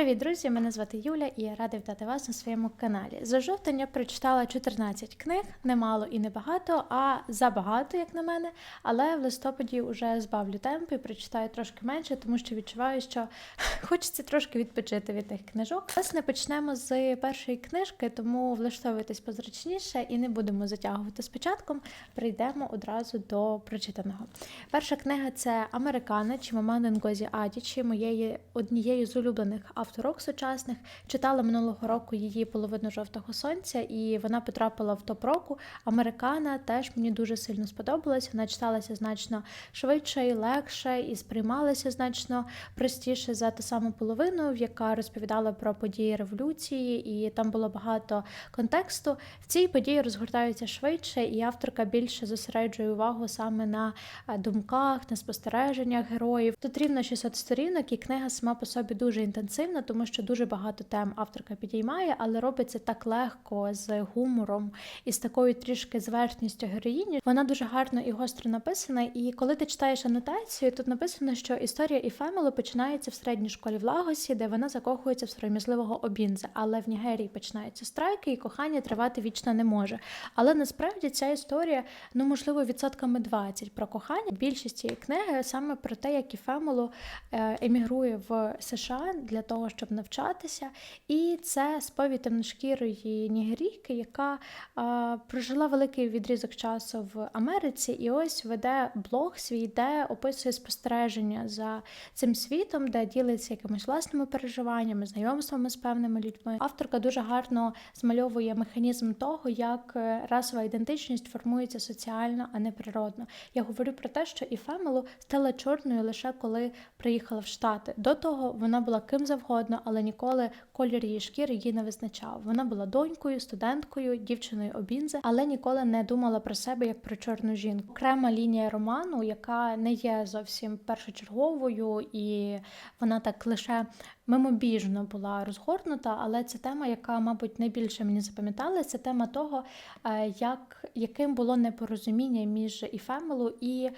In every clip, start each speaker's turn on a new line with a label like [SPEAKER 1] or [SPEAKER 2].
[SPEAKER 1] Привіт, друзі! Мене звати Юля і я рада вітати вас на своєму каналі. За жовтень я прочитала 14 книг, немало і небагато, а забагато, як на мене. Але в листопаді вже збавлю темп і прочитаю трошки менше, тому що відчуваю, що хочеться трошки відпочити від тих книжок. Власне, почнемо з першої книжки, тому влаштовуйтесь позручніше і не будемо затягувати спочатку. Прийдемо одразу до прочитаного. Перша книга це Американа Чимамана Ngozi Адічі, моєї однієї з улюблених авторок сучасних. Читала минулого року її половину жовтого сонця, і вона потрапила в топ року. Американа теж мені дуже сильно сподобалась. Вона читалася значно швидше і легше, і сприймалася значно простіше за ту саму половину, яка розповідала про події революції, і там було багато контексту. В цій події розгортаються швидше, і авторка більше зосереджує увагу саме на е, думках, на спостереженнях героїв. Тут рівно 600 сторінок, і книга сама по собі дуже інтенсивна, тому що дуже багато тем авторка підіймає, але робиться так легко з гумором і з такою трішки зверхністю героїні. Вона дуже гарно і гостро написана. І коли ти читаєш анотацію, тут написано, що історія Іфемело починається в середній школі в Лагосі, де вона закохується в сором'язливого обінза. Але в Нігерії починаються страйки, і кохання тривати вічно не може. Але насправді ця історія, ну можливо, відсотками 20 про кохання. Більшість цієї книги саме про те, як Іфемело е, емігрує в США для того, щоб навчатися. І це сповідь темношкірої нігерійки, яка а, прожила великий відрізок часу в Америці, і ось веде блог свій, де описує спостереження за цим світом, де ділиться якимись власними переживаннями, знайомствами з певними людьми. Авторка дуже гарно змальовує механізм того, як е, расова ідентичність формується соціально, а не природно. Я говорю про те, що і Фемелу стала чорною лише коли приїхала в Штати. До того вона була ким завгодно, але ніколи колір її шкіри її не визначав. Вона була донькою, студенткою, дівчиною обінзи, але ніколи не думала про себе як про чорну жінку. Окрема лінія роману, яка не є зовсім першочерговою, і вона так лише мимобіжно була розгорнута, але це тема, яка, мабуть, найбільше мені запам'яталася, це тема того, е, як, яким було непорозуміння між Іфемелу і е,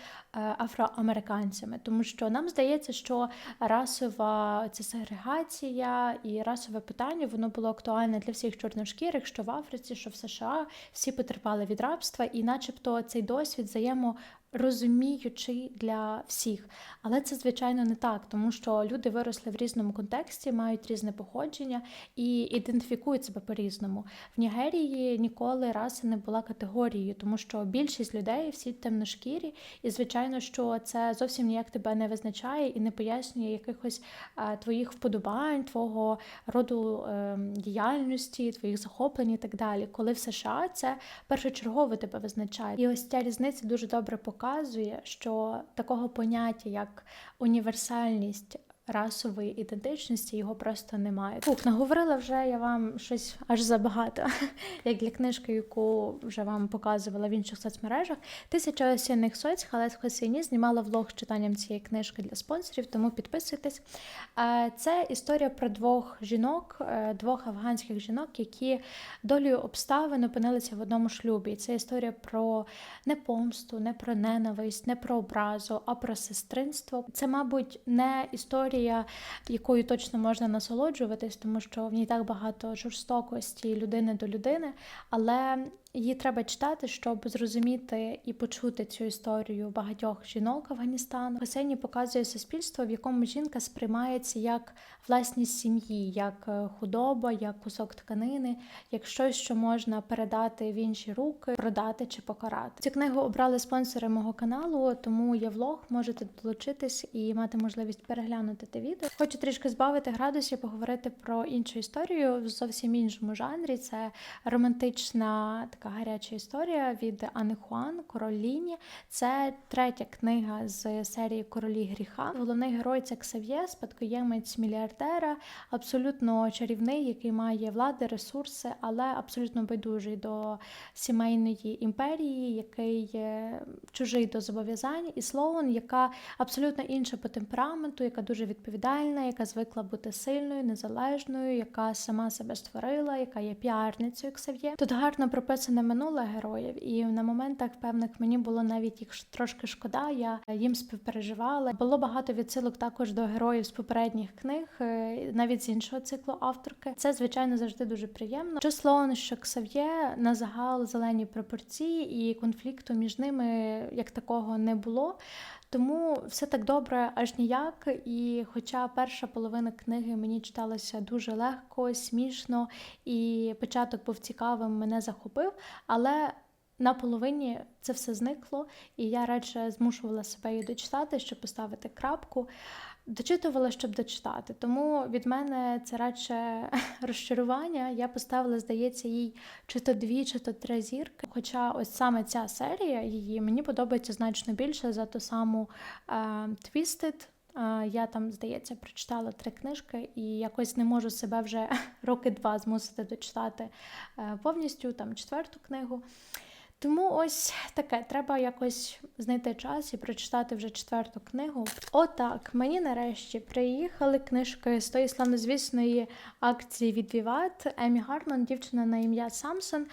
[SPEAKER 1] афроамериканцями. Тому що нам здається, що расова ця сегрегація і расове питання воно було актуальне для всіх чорношкірих, що в Африці, що в США, всі потерпали від рабства, і, начебто, цей досвід взаємо розуміючий для всіх. Але це, звичайно, не так, тому що люди виросли в різному контексті, мають різне походження і ідентифікують себе по-різному. В Нігерії ніколи раси не була категорією, тому що більшість людей всі темношкірі, і звичайно, що це зовсім ніяк тебе не визначає і не пояснює якихось твоїх вподобань, твого роду е, діяльності, твоїх захоплень і так далі. Коли в США це першочергово тебе визначає. І ось ця різниця дуже добре показує показує, що такого поняття, як універсальність расової ідентичності, його просто немає. Фух, наговорила вже я вам щось аж забагато, як для книжки, яку вже вам показувала в інших соцмережах. Тисяча осінних соць Халес Хосіні знімала влог з читанням цієї книжки для спонсорів, тому підписуйтесь. Це історія про двох жінок, е, двох афганських жінок, які долею обставин опинилися в одному шлюбі. Це історія про не помсту, не про ненависть, не про образу, а про сестринство. Це, мабуть, не історія, якою точно можна насолоджуватись, тому що в ній так багато жорстокості людини до людини, але Її треба читати, щоб зрозуміти і почути цю історію багатьох жінок Афганістану. Хосейні показує суспільство, в якому жінка сприймається як власність сім'ї, як е, худоба, як кусок тканини, як щось, що можна передати в інші руки, продати чи покарати. Цю книгу обрали спонсори мого каналу, тому є влог, можете долучитись і мати можливість переглянути те відео. Хочу трішки збавити градусів, поговорити про іншу історію в зовсім іншому жанрі. Це романтична така гаряча історія від Ани Хуан Король Ліні. Це третя книга з серії Королі гріха. Головний герой це Ксав'є, спадкоємець мільярдера, абсолютно чарівний, який має влади, ресурси, але абсолютно байдужий до сімейної імперії, який чужий до зобов'язань, і Слоун, яка абсолютно інша по темпераменту, яка дуже відповідальна, яка звикла бути сильною, незалежною, яка сама себе створила, яка є піарницею Ксав'є. Тут гарно прописано не минуле героїв, і на моментах певних мені було навіть їх трошки шкода. Я їм співпереживала. Було багато відсилок також до героїв з попередніх книг, е, навіть з іншого циклу авторки. Це звичайно завжди дуже приємно. Що Слоун, що Ксав'є на загал зелені пропорції, і конфлікту між ними як такого не було. Тому все так добре, аж ніяк. І хоча перша половина книги мені читалася дуже легко, смішно, і початок був цікавим, мене захопив, але на половині це все зникло, і я радше змушувала себе її дочитати, щоб поставити крапку. Дочитувала, щоб дочитати. Тому від мене це радше розчарування. Я поставила, здається, їй чи то дві, чи то три зірки. Хоча ось саме ця серія її мені подобається значно більше за ту саму Twisted. Е, Я там, здається, прочитала три книжки і якось не можу себе вже роки два змусити дочитати е, повністю там четверту книгу. Тому ось таке, треба якось знайти час і прочитати вже четверту книгу. Отак, мені нарешті приїхали книжки з тої славнозвісної акції від Віват Емі Гарман, дівчина на ім'я Самсон.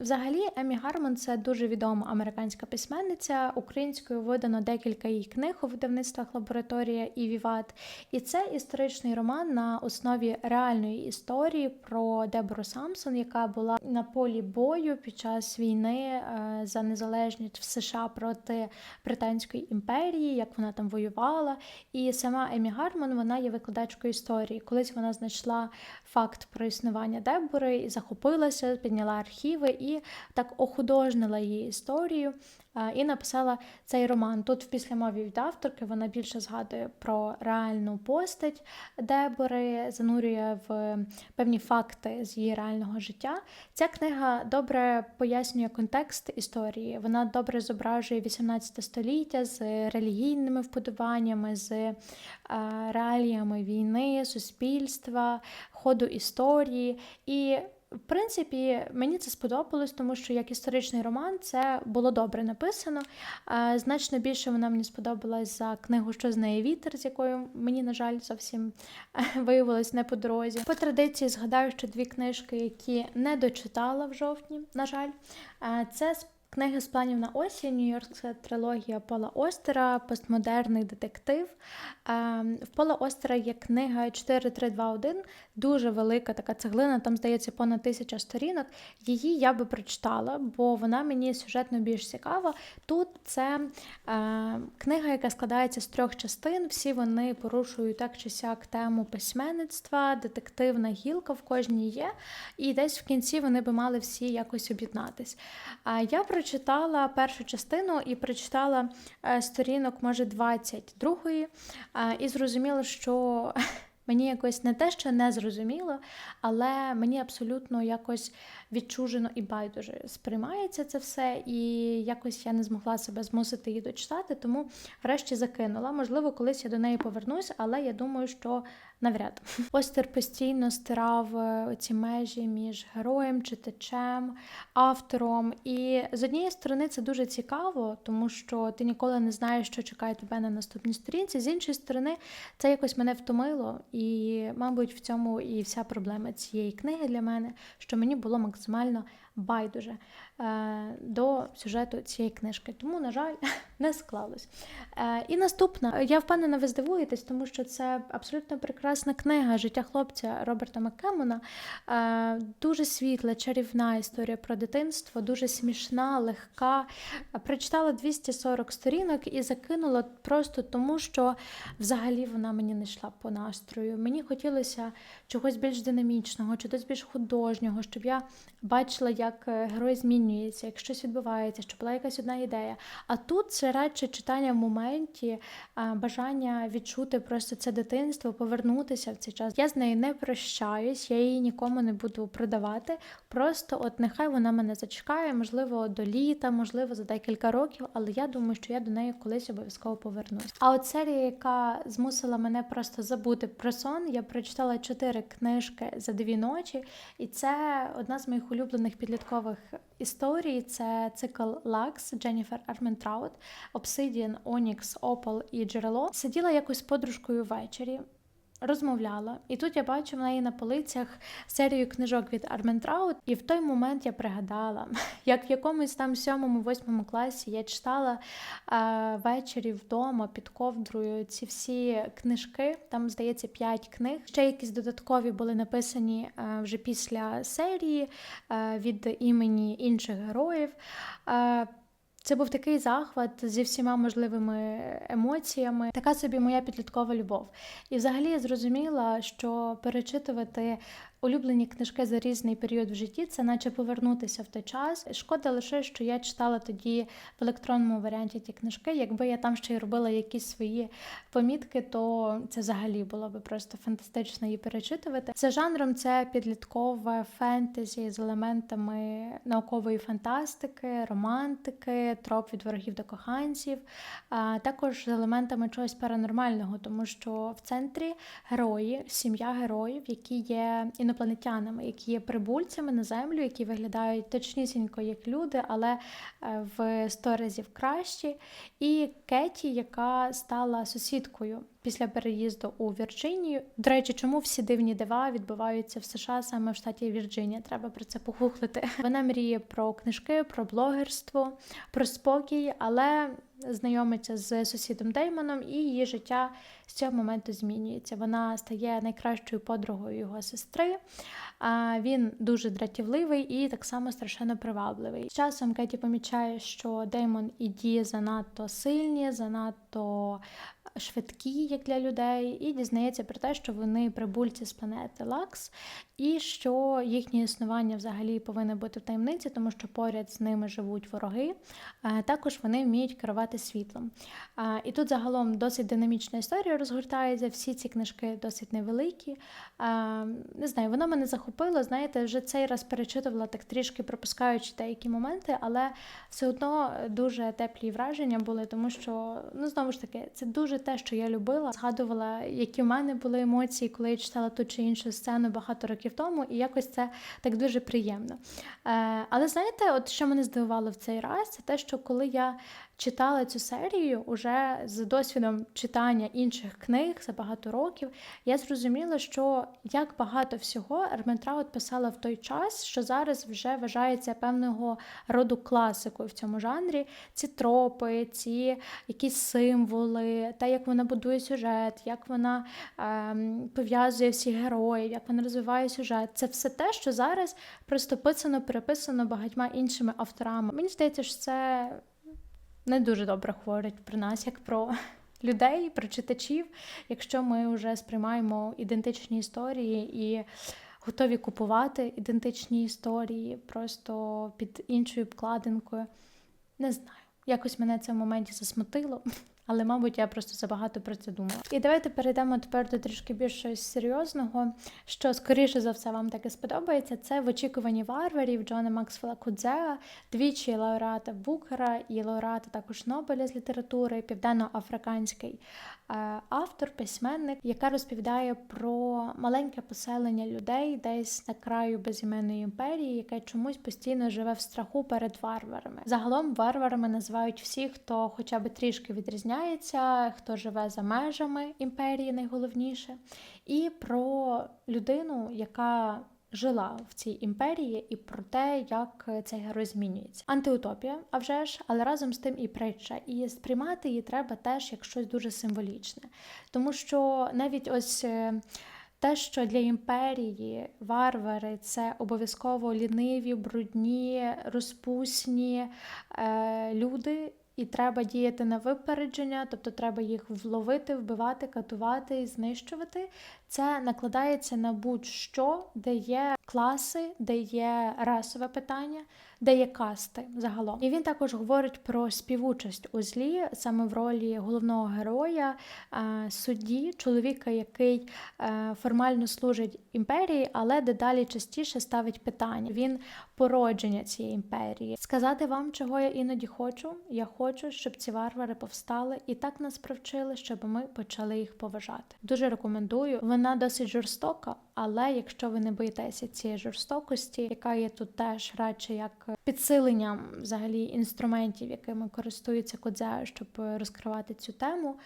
[SPEAKER 1] Взагалі, Емі Гарман це дуже відома американська письменниця. Українською видано декілька її книг у видавництвах Лабораторія і Віват. І це історичний роман на основі реальної історії про Дебору Самсон, яка була на полі бою під час війни е, за незалежність в США проти Британської імперії, як вона там воювала. І сама Емі Гарман вона є викладачкою історії. Колись вона знайшла факт про існування Дебори і захопилася, підняла архіви і так охудожнила її історію. Е, І написала цей роман. Тут в післямові від авторки вона більше згадує про реальну постать Дебори, занурює в певні факти з її реального життя. Ця книга добре пояснює контекст історії. Вона добре зображує 18 століття з релігійними вподобаннями, з е, реаліями війни, суспільства, ходу історії. І в принципі, мені це сподобалось, тому що як історичний роман це було добре написано. Значно більше вона мені сподобалась за книгу Що з вітер, з якою мені, на жаль, зовсім е, виявилось не по дорозі. По традиції згадаю, що дві книжки, які не дочитала в жовтні, на жаль, Е, це Книги з планів на осінь, Нью-Йоркська трилогія Пола Остера, постмодерний детектив. Е, В Пола Остера є книга 4321, дуже велика така цеглина, там здається понад тисяча сторінок. Її я би прочитала, бо вона мені сюжетно більш цікава. Тут це е, книга, яка складається з трьох частин. Всі вони порушують так чи сяк тему письменництва, детективна гілка в кожній є. І десь в кінці вони би мали всі якось об'єднатись. Я прочитала першу частину і прочитала е, сторінок, може, 22-ї, е, і зрозуміла, що мені якось не те, що не зрозуміло, але мені абсолютно якось відчужено і байдуже сприймається це все, і якось я не змогла себе змусити її дочитати, тому врешті закинула. Можливо, колись я до неї повернусь, але я думаю, що навряд. Остер постійно стирав е, ці межі між героєм, читачем, автором. І з однієї сторони це дуже цікаво, тому що ти ніколи не знаєш, що чекає тебе на наступній сторінці. З іншої сторони, це якось мене втомило, і, мабуть, в цьому і вся проблема цієї книги для мене, що мені було максимально байдуже е, до сюжету цієї книжки. Тому, на жаль, не склалось. Е, і наступна, я впевнена, ви здивуєтесь, тому що це абсолютно прекрасна книга Життя хлопця Роберта Маккемона. Е, дуже світла, чарівна історія про дитинство, дуже смішна, легка. Прочитала 240 сторінок і закинула просто тому, що взагалі вона мені не йшла по настрою. Мені хотілося чогось більш динамічного, чогось більш художнього, щоб я бачила, як е, герой змінюється, як щось відбувається, щоб була якась одна ідея. А тут це радше читання в моменті, бажання відчути просто це дитинство, повернутися в цей час. Я з нею не прощаюсь, я її нікому не буду продавати. Просто от нехай вона мене зачекає, можливо, до літа, можливо, за декілька років, але я думаю, що я до неї колись обов'язково повернусь. А от серія, яка змусила мене просто забути про сон, я прочитала чотири книжки за дві ночі, і це одна з моїх улюблених підліткових історій. Це цикл Лакс Дженніфер Арментраут, Обсидіан, Онікс, Опол і Джерело. Сиділа якось з подружкою ввечері. Розмовляла. І тут я бачу в неї на полицях серію книжок від Арментраут, і в той момент я пригадала, як в якомусь там сьомому, восьмому класі я читала е, ввечері вдома під ковдрою ці всі книжки. Там здається п'ять книг. Ще якісь додаткові були написані е, вже після серії е, від імені інших героїв. Е, це був такий захват зі всіма можливими емоціями, така собі моя підліткова любов. І взагалі я зрозуміла, що перечитувати улюблені книжки за різний період в житті це наче повернутися в той час. Шкода лише, що я читала тоді в електронному варіанті ті книжки. Якби я там ще й робила якісь свої помітки, то це взагалі було би просто фантастично її перечитувати. За жанром це підліткове фентезі з елементами наукової фантастики, романтики, троп від ворогів до коханців, а також з елементами чогось паранормального, тому що в центрі герої, сім'я героїв, які є інопланетянами, які є прибульцями на землю, які виглядають точнісінько як люди, але е, в сто разів кращі. І Кеті, яка стала сусідкою після переїзду у Вірджинію. До речі, чому всі дивні дива відбуваються в США саме в штаті Вірджинія? Треба про це погуглити. Вона мріє про книжки, про блогерство, про спокій, але знайомиться з сусідом Деймоном, і її життя з цього моменту змінюється. Вона стає найкращою подругою його сестри. Він дуже дратівливий і так само страшенно привабливий. З часом Кеті помічає, що Деймон і Ді занадто сильні, занадто швидкі, як для людей, і дізнається про те, що вони прибульці з планети Лакс, і що їхнє існування взагалі повинно бути в таємниці, тому що поряд з ними живуть вороги. Також вони вміють керувати світлом. І тут загалом досить динамічна історія розгортається. Всі ці книжки досить невеликі. Не знаю, вона мене захопила. Знаєте, вже цей раз перечитувала так трішки пропускаючи деякі моменти, але все одно дуже теплі враження були, тому що ну знову ж таки це дуже те, що я любила. Згадувала, які в мене були емоції, коли я читала ту чи іншу сцену багато років тому, і якось це так дуже приємно. Е, Але знаєте, от що мене здивувало в цей раз, це те, що коли я читала цю серію уже з досвідом читання інших книг за багато років, я зрозуміла, що як багато всього Ерментраут писала в той час, що зараз вже вважається певного роду класикою в цьому жанрі. Ці тропи, ці якісь символи, те, як вона будує сюжет, як вона ем, пов'язує всіх героїв, як вона розвиває сюжет. Це все те, що зараз просто писано, переписано багатьма іншими авторами. Мені здається, що це не дуже добре говорить про нас, як про людей, про читачів, якщо ми вже сприймаємо ідентичні історії і готові купувати ідентичні історії просто під іншою обкладинкою. Не знаю. Якось мене це в моменті засмутило. Але, мабуть, я просто забагато про це думала. І давайте перейдемо тепер до трішки більш серйозного, що скоріше за все вам таки сподобається. Це в очікуванні варварів Джона Максвелла Кудзеа, двічі лауреата Букера і лауреата також Нобеля з літератури, південно-африканський автор, письменник, яка розповідає про маленьке поселення людей десь на краю безіменної імперії, яке чомусь постійно живе в страху перед варварами. Загалом варварами називають всіх, хто хоча б трішки відрізняється, хто живе за межами імперії, найголовніше, і про людину, яка жила в цій імперії, і про те, як цей герой змінюється. Антиутопія, а вже ж, але разом з тим і притча. І сприймати її треба теж як щось дуже символічне. Тому що навіть ось. е, те, що для імперії варвари це обов'язково ліниві, брудні, розпусні е, люди, і треба діяти на випередження, тобто треба їх вловити, вбивати, катувати і знищувати. Це накладається на будь-що, де є класи, де є расове питання, де є касти загалом. І він також говорить про співучасть у злі, саме в ролі головного героя, е, судді, чоловіка, який е, формально служить імперії, але дедалі частіше ставить питання. Він породження цієї імперії. Сказати вам, чого я іноді хочу. Я хочу, щоб ці варвари повстали і так нас привчили, щоб ми почали їх поважати. Дуже рекомендую. Вона досить жорстока, але якщо ви не боїтеся цієї жорстокості, яка є тут теж радше як підсиленням взагалі інструментів, якими користується Кодзео, щоб розкривати цю тему,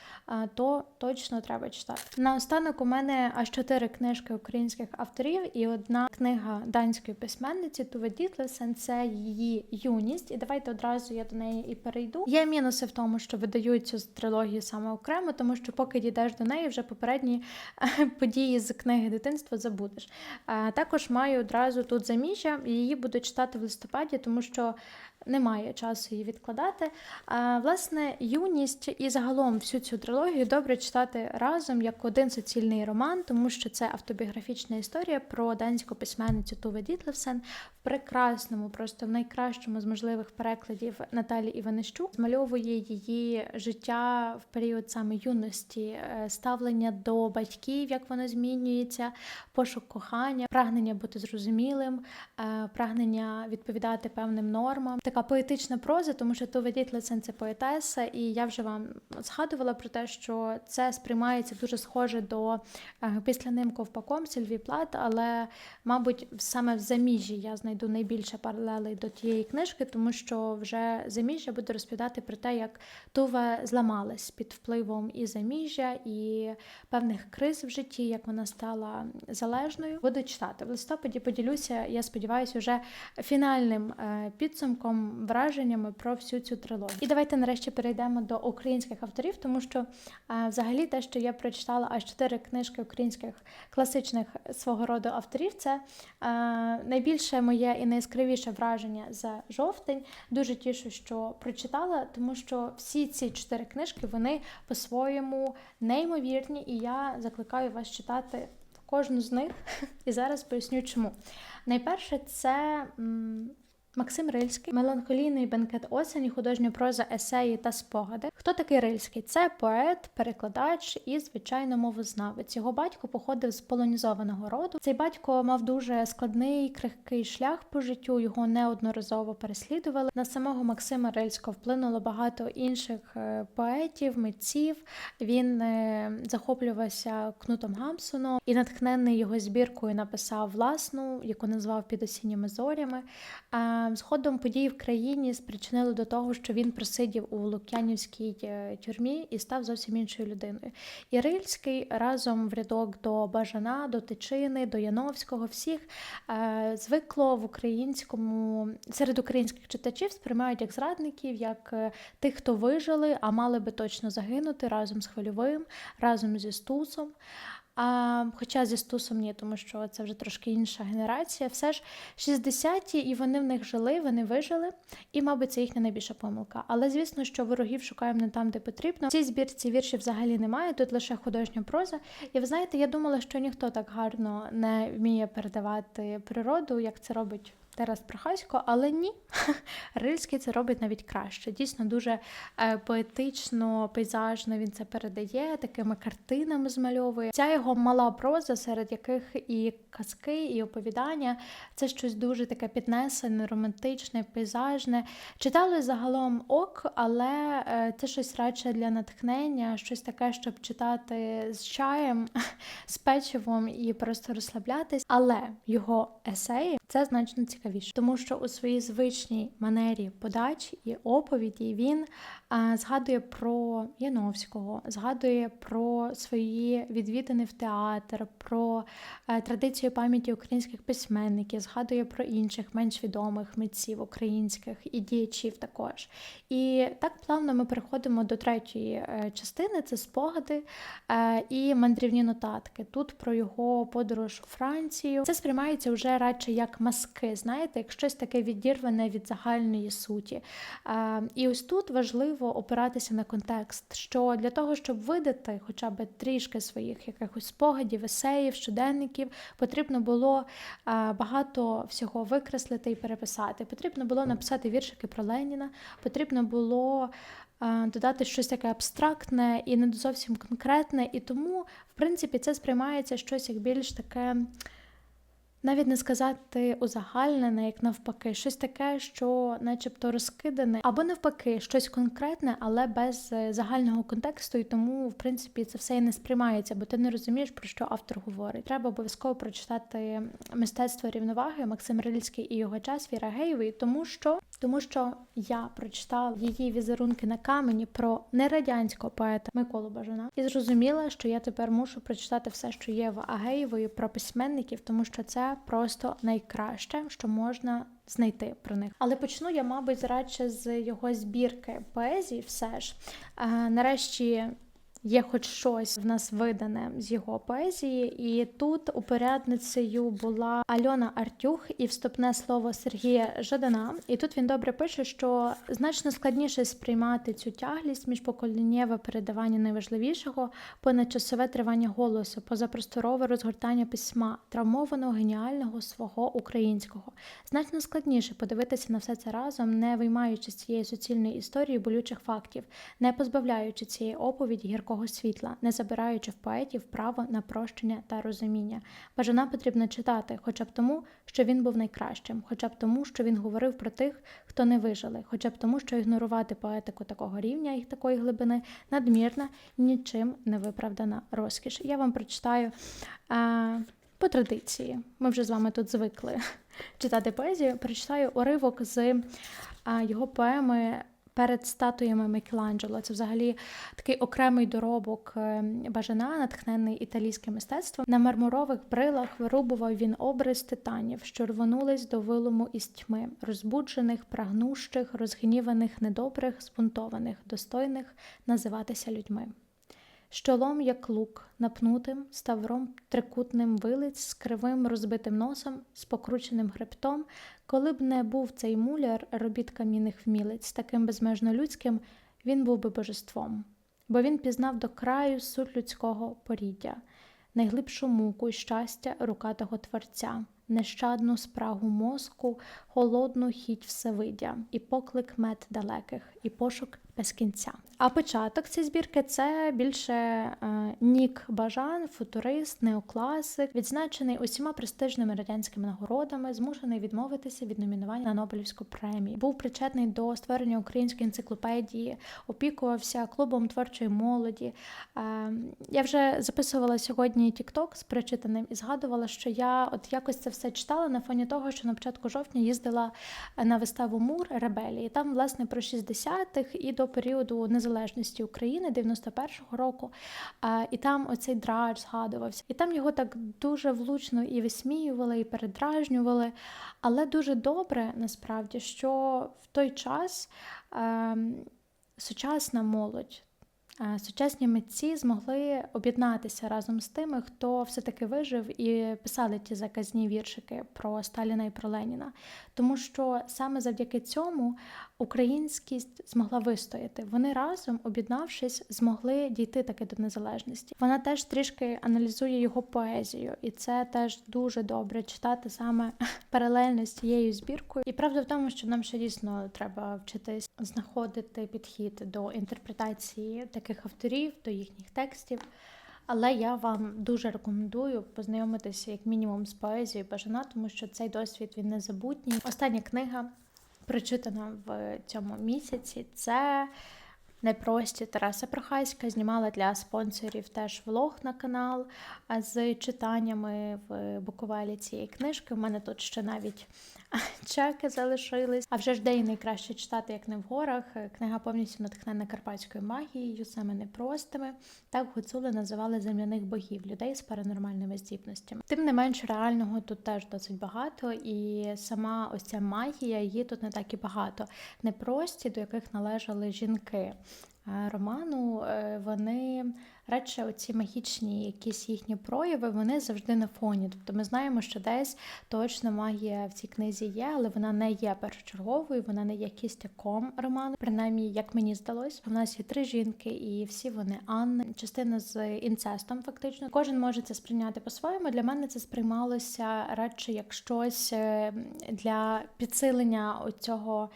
[SPEAKER 1] то точно треба читати. Наостанок у мене аж чотири книжки українських авторів і одна книга данської письменниці Туве Дітлесен це її юність. І давайте одразу я до неї і перейду. Є мінуси в тому, що видають цю трилогію саме окремо, тому що поки дійдеш до неї, вже попередні е, події з книги дитинства забудеш. Також маю одразу тут заміжжя, її буду читати в листопаді, тому що немає часу її відкладати. А, власне, юність і загалом всю цю трилогію добре читати разом як один суцільний роман, тому що це автобіографічна історія про данську письменницю Туве Дітлевсен в прекрасному, просто в найкращому з можливих перекладів Наталі Іванищук змальовує її життя в період саме юності, е, ставлення до батьків, як воно змінюється, пошук кохання, прагнення бути зрозумілим, е, прагнення відповідати певним нормам. Така поетична проза, тому що Туве Дітлесен – це поетеса, і я вже вам згадувала про те, що це сприймається дуже схоже до е, після ним ковпаком Сільві Плат, але, мабуть, саме в заміжжі я знайду найбільше паралелей до тієї книжки, тому що вже заміжжя буде розповідати про те, як Туве зламалась під впливом і заміжжя, і певних криз в житті, як вона стала залежною. Буду читати в листопаді. Поділюся, я сподіваюся, вже фінальним е, враженнями про всю цю трилогію. І давайте нарешті перейдемо до українських авторів, тому що е, взагалі те, що я прочитала аж чотири книжки українських класичних свого роду авторів, це е, найбільше моє і найяскравіше враження за жовтень. Дуже тішу, що прочитала, тому що всі ці чотири книжки вони по-своєму неймовірні, і я закликаю вас читати кожну з них. І зараз поясню, чому. Найперше, це Максим Рильський, меланхолійний бенкет осені, художня проза, есеї та спогади. Хто такий Рильський? Це поет, перекладач і, звичайно, мовознавець. Його батько походив з полонізованого роду. Цей батько мав дуже складний, крихкий шлях по життю. Його неодноразово переслідували. На самого Максима Рильського вплинуло багато інших е, поетів, митців. Він е, захоплювався Кнутом Гамсуном і, натхнений його збіркою, написав власну, яку назвав під осінніми зорями. А Згодом події в країні спричинили до того, що він просидів у Лук'янівській е, тюрмі і став зовсім іншою людиною. І Рильський разом в рядок до Бажана, до Тичини, до Яновського, всіх е, звикло в українському серед українських читачів сприймають як зрадників, як е, тих, хто вижили, а мали би точно загинути разом з хвильовим, разом зі Стусом. А, Хоча зі Стусом ні, тому що це вже трошки інша генерація. Все ж 60-ті, і вони в них жили, вони вижили, і, мабуть, це їхня найбільша помилка. Але звісно, що ворогів шукаємо не там, де потрібно. В цій збірці віршів взагалі немає, тут лише художня проза. І ви знаєте, я думала, що ніхто так гарно не вміє передавати природу, як це робить. Тарас Прохасько, але ні, Рильський це робить навіть краще. Дійсно, дуже е, поетично, пейзажно він це передає, такими картинами змальовує. Ця його мала проза, серед яких і казки, і оповідання це щось дуже таке піднесене, романтичне, пейзажне. Читали загалом ок, але е, це щось радше для натхнення, щось таке, щоб читати з чаєм, з печивом і просто розслаблятись. Але його есеї це значно цікавіше, тому що у своїй звичній манері подачі і оповіді він а, згадує про Яновського, згадує про свої відвідини в театр, про а, традицію пам'яті українських письменників, згадує про інших менш відомих митців українських і діячів також. І так плавно ми переходимо до третьої е, частини: це спогади е, і мандрівні нотатки. Тут про його подорож у Францію. Це сприймається вже радше як маски, знаєте, як щось таке відірване від загальної суті. І ось тут важливо опиратися на контекст, що для того, щоб видати хоча б трішки своїх якихось спогадів, есеїв, щоденників, потрібно було багато всього викреслити і переписати. Потрібно було написати віршики про Леніна, потрібно було. Додати щось таке абстрактне і не зовсім конкретне, і тому, в принципі, це сприймається щось як більш таке навіть не сказати узагальнене, як навпаки, щось таке, що, начебто, розкидане, або навпаки, щось конкретне, але без е, загального контексту, і тому, в принципі, це все і не сприймається, бо ти не розумієш, про що автор говорить. Треба обов'язково прочитати мистецтво рівноваги Максим Рильський і його час Віра Геєвої, тому що тому що я прочитала її візерунки на камені про нерадянського поета Миколу Бажана і зрозуміла, що я тепер мушу прочитати все, що є в Агеєвої про письменників, тому що це просто найкраще, що можна знайти про них. Але почну я, мабуть, радше з його збірки поезії, все ж. А, нарешті є хоч щось в нас видане з його поезії, і тут упорядницею була Альона Артюх і вступне слово Сергія Жадана. І тут він добре пише, що значно складніше сприймати цю тяглість міжпоколіннєве передавання найважливішого, понадчасове тривання голосу, позапросторове розгортання письма, травмованого геніального свого українського. Значно складніше подивитися на все це разом, не виймаючи з цієї суцільної історії болючих фактів, не позбавляючи цієї оповіді гіркого світла, не забираючи в поетів право на прощення та розуміння. Бажана потрібно читати, хоча б тому, що він був найкращим, хоча б тому, що він говорив про тих, хто не вижили, хоча б тому, що ігнорувати поетику такого рівня і такої глибини надмірна, нічим не виправдана розкіш. Я вам прочитаю. А, по традиції, ми вже з вами тут звикли читати поезію. Прочитаю уривок з а, його поеми перед статуями Мікеланджело. Це взагалі такий окремий доробок е, бажана, натхнений італійським мистецтвом. На мармурових брилах вирубував він образ титанів, що рвонулись до вилому із тьми, розбуджених, прагнущих, розгніваних, недобрих, збунтованих, достойних називатися людьми. Щолом, як лук, напнутим, ставром трикутним вилиць з кривим розбитим носом, з покрученим хребтом, коли б не був цей муляр робіт камінних вмілець, таким безмежно людським, він був би божеством, бо він пізнав до краю суть людського поріддя, найглибшу муку й щастя рукатого творця, нещадну спрагу мозку, холодну хіть всевидя, і поклик мед далеких, і пошук без кінця. А початок цієї збірки це більше е, Нік Бажан, футурист, неокласик, відзначений усіма престижними радянськими нагородами, змушений відмовитися від номінування на Нобелівську премію. Був причетний до створення української енциклопедії, опікувався клубом творчої молоді. Е, я вже записувала сьогодні TikTok з прочитаним і згадувала, що я от якось це все читала на фоні того, що на початку жовтня їздила на виставу Мур Ребелії. Там, власне, про 60-х і до періоду незалежності України 91-го року. І там оцей драдж згадувався. І там його так дуже влучно і висміювали, і передражнювали. Але дуже добре насправді, що в той час е, сучасна молодь. Сучасні митці змогли об'єднатися разом з тими, хто все-таки вижив і писали ті заказні віршики про Сталіна і про Леніна. Тому що саме завдяки цьому українськість змогла вистояти. Вони разом, об'єднавшись, змогли дійти таки до незалежності. Вона теж трішки аналізує його поезію, і це теж дуже добре читати саме паралельно з цією збіркою. І правда в тому, що нам ще дійсно треба вчитись знаходити підхід до інтерпретації таких авторів, до їхніх текстів. Але я вам дуже рекомендую познайомитися як мінімум з поезією Бажана, тому що цей досвід він незабутній. Остання книга, прочитана в цьому місяці, це непрості Тараса Прохаська. Знімала для спонсорів теж влог на канал з читаннями в Буковелі цієї книжки. У мене тут ще навіть чеки залишились. А вже ж де найкраще читати, як не в горах. Книга повністю натхнена карпатською магією, саме непростими. Так гуцули називали земляних богів, людей з паранормальними здібностями. Тим не менш, реального тут теж досить багато, і сама ось ця магія, її тут не так і багато. Непрості, до яких належали жінки. Роману вони радше оці магічні якісь їхні прояви, вони завжди на фоні. Тобто ми знаємо, що десь точно магія в цій книзі є, але вона не є першочерговою, вона не є кістяком роману. Принаймні, як мені здалось, у нас є три жінки, і всі вони Анни, частина з інцестом. Фактично, кожен може це сприйняти по-своєму. Для мене це сприймалося радше як щось е, для підсилення цього.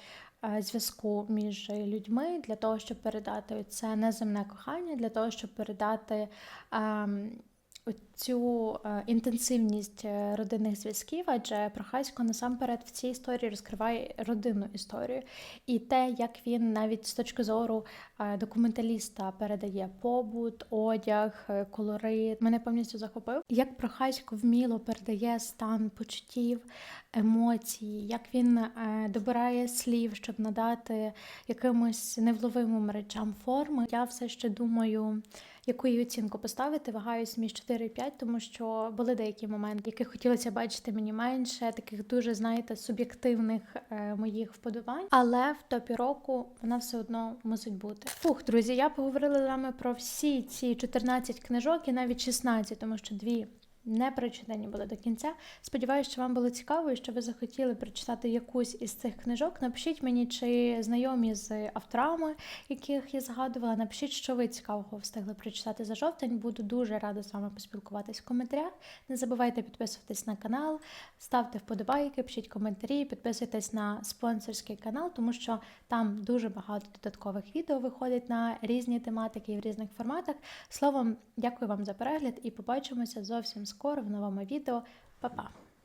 [SPEAKER 1] Е, зв'язку між людьми для того, щоб передати це неземне кохання, для того, щоб передати ем, цю інтенсивність е, родинних зв'язків, адже Прохасько насамперед в цій історії розкриває родинну історію. І те, як він навіть з точки зору е, документаліста передає побут, одяг, е, колорит, мене повністю захопив. Як Прохасько вміло передає стан почуттів, емоцій, як він е, добирає слів, щоб надати якимось невловимим речам форми. Я все ще думаю, яку її оцінку поставити. Вагаюсь між 4 і 5, тому що були деякі моменти, яких хотілося бачити мені менше, таких дуже, знаєте, суб'єктивних е, моїх вподобань. Але в топі року вона все одно мусить бути. Фух, друзі, я поговорила з вами про всі ці 14 книжок і навіть 16, тому що дві не прочитані були до кінця. Сподіваюся, що вам було цікаво і що ви захотіли прочитати якусь із цих книжок. Напишіть мені, чи знайомі з авторами, яких я згадувала. Напишіть, що ви цікавого встигли прочитати за жовтень. Буду дуже рада з вами поспілкуватись в коментарях. Не забувайте підписуватись на канал, ставте вподобайки, пишіть коментарі, підписуйтесь на спонсорський канал, тому що там дуже багато додаткових відео виходить на різні тематики і в різних форматах. Словом, дякую вам за перегляд і побачимося зовсім скоро в новому відео. Па-па!